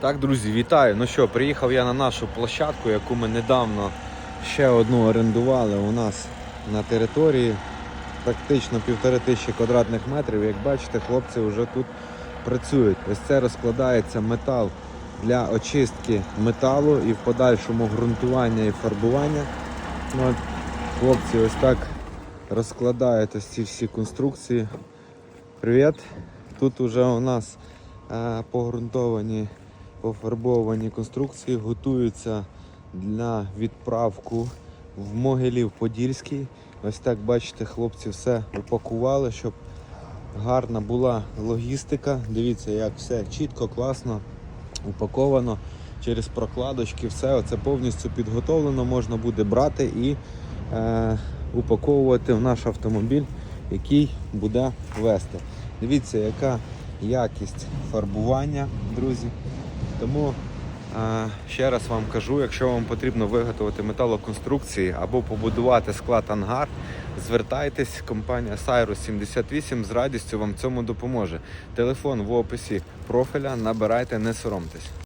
Так, друзі, вітаю. Ну що, приїхав я на нашу площадку, яку ми недавно ще одну орендували у нас на території. Практично півтори тисячі квадратних метрів. Як бачите, хлопці вже тут працюють. Ось це розкладається метал для очистки металу і в подальшому ґрунтування і фарбування. Ну, от хлопці ось так розкладають ось ці всі конструкції. Привіт! Тут уже у нас е, погрунтовані, пофарбовані конструкції готуються для відправку в Могилів Подільський. Ось так бачите, хлопці все упакували, щоб гарна була логістика. Дивіться, як все чітко, класно упаковано через прокладочки. Все це повністю підготовлено, можна буде брати і е, упаковувати в наш автомобіль, який буде вести. Дивіться, яка якість фарбування, друзі. Тому е, ще раз вам кажу, якщо вам потрібно виготовити металоконструкції або побудувати склад ангар, звертайтесь, компанія Cyrus 78 з радістю вам цьому допоможе. Телефон в описі профіля, набирайте, не соромтесь.